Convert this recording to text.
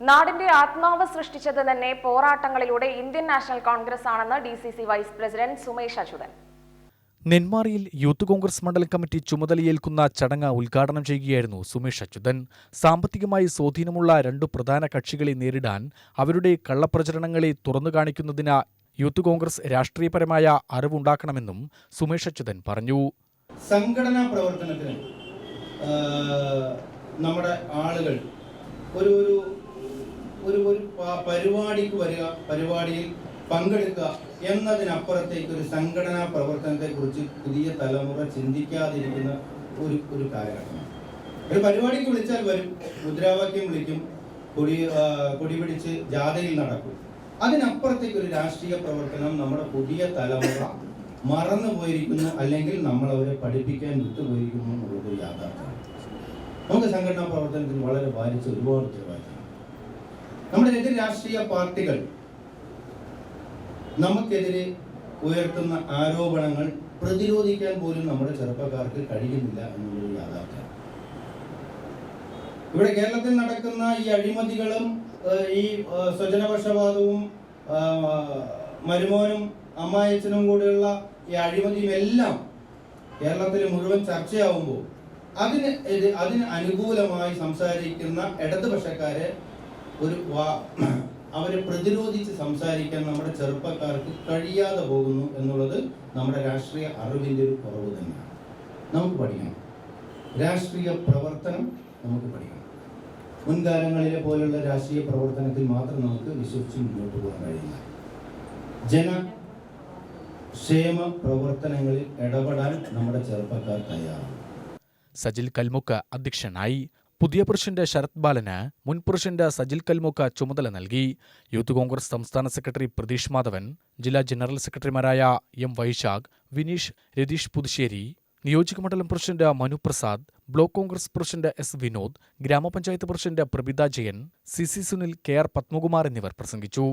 നാടിന്റെ ആത്മാവ് സൃഷ്ടിച്ചത് തന്നെ പോരാട്ടങ്ങളിലൂടെ ഇന്ത്യൻ നാഷണൽ കോൺഗ്രസ് ആണെന്ന് D C C vice president Sumesh Achuthan നെന്മാറിയിൽ youth Congress മണ്ഡലം കമ്മിറ്റി ചുമതലയേൽക്കുന്ന ചടങ്ങ് ഉദ്ഘാടനം ചെയ്യുകയായിരുന്നു സുമേഷ് അച്യുതൻ സാമ്പത്തികമായി സ്വാധീനമുള്ള രണ്ടു പ്രധാന കക്ഷികളെ നേരിടാൻ അവരുടെ കള്ളപ്രചരണങ്ങളെ തുറന്നു കാണിക്കുന്നതിന് യൂത്ത് കോൺഗ്രസ് രാഷ്ട്രീയപരമായ അറിവുണ്ടാക്കണമെന്നും സുമേഷ് അച്യുതൻ പറഞ്ഞു. സംഘടനാ പ്രവർത്തനത്തിന് നമ്മുടെ ആളുകൾ ഒരു ഒരു ഒരു ഒരു പരിപാടിക്ക് വരിക പരിപാടിയിൽ പങ്കെടുക്കുക എന്നതിനപ്പുറത്തേക്ക് ഒരു സംഘടനാ പ്രവർത്തനത്തെക്കുറിച്ച് പുതിയ തലമുറ ചിന്തിക്കാതിരിക്കുന്ന ഒരു ഒരു കാലഘട്ടമാണ്. ഒരു പരിപാടിക്ക് വിളിച്ചാൽ വരും മുദ്രാവാക്യം വിളിക്കും കൊടി കൊടി പിടിച്ച് ജാഥയിൽ നടക്കും. അതിനപ്പുറത്തേക്ക് ഒരു രാഷ്ട്രീയ പ്രവർത്തനം നമ്മുടെ പുതിയ തലമുറ മറന്നു പോയിരിക്കുന്നു അല്ലെങ്കിൽ നമ്മൾ അവരെ പഠിപ്പിക്കാൻ വിട്ടുപോയിരിക്കുന്നു എന്നുള്ളത് യാഥാർത്ഥ്യമാണ്. നമുക്ക് സംഘടനാ പ്രവർത്തനത്തിൽ വളരെ ബാധിച്ച് ഒരുപാട് ചെലവാക്കി നമ്മുടെ എതിർ രാഷ്ട്രീയ പാർട്ടികൾ നമുക്കെതിരെ ഉയർത്തുന്ന ആരോപണങ്ങൾ പ്രതിരോധിക്കാൻ പോലും നമ്മുടെ ചെറുപ്പക്കാർക്ക് കഴിയുന്നില്ല എന്നുള്ളത് യാഥാർത്ഥ്യം. ഇവിടെ കേരളത്തിൽ നടക്കുന്ന ഈ അഴിമതികളും ഈ സ്വജനപക്ഷപാതവും മരുമോനും അമ്മായച്ചനും കൂടെയുള്ള ഈ അഴിമതിയും എല്ലാം കേരളത്തിൽ മുഴുവൻ ചർച്ചയാവുമ്പോൾ അതിന് അതിന് അനുകൂലമായി സംസാരിക്കുന്ന ഇടതുപക്ഷക്കാരെ ഒരു അവരെ പ്രതിരോധിച്ച് സംസാരിക്കാൻ നമ്മുടെ ചെറുപ്പക്കാർക്ക് കഴിയാതെ പോകുന്നു എന്നുള്ളത് നമ്മുടെ രാഷ്ട്രീയ അറിവിന്റെ ഒരു കുറവ് തന്നെയാണ്. നമുക്ക് പഠിക്കണം. രാഷ്ട്രീയ പ്രവർത്തനം നമുക്ക് പഠിക്കണം. മുൻകാലങ്ങളിലെ പോലുള്ള രാഷ്ട്രീയ പ്രവർത്തനത്തിൽ മാത്രം നമുക്ക് വിശ്വസിച്ച് മുന്നോട്ട് പോകാൻ കഴിയില്ല. ജന ക്ഷേമ പ്രവർത്തനങ്ങളിൽ ഇടപെടാൻ നമ്മുടെ ചെറുപ്പക്കാർ തയ്യാറാണ്. സജിൽ കൽമുക്ക അധ്യക്ഷനായി പുതിയ പുരുഷന്റെ ശരത് ബാലന് മുൻ പുരുഷന്റെ സജിൽ കൽമുക്ക ചുമതല നൽകി. യൂത്ത് കോൺഗ്രസ് സംസ്ഥാന സെക്രട്ടറി പ്രതീഷ് മാധവൻ ജില്ലാ ജനറൽ സെക്രട്ടറിമാരായ എം വൈശാഖ് വിനീഷ് രതീഷ് പുതുശ്ശേരി നിയോജകമണ്ഡലം president Manuprasad block Congress president S Vinod ഗ്രാമപഞ്ചായത്ത് president Prabitha Jayan C C Sunil K R Padmakumar എന്നിവർ പ്രസംഗിച്ചു.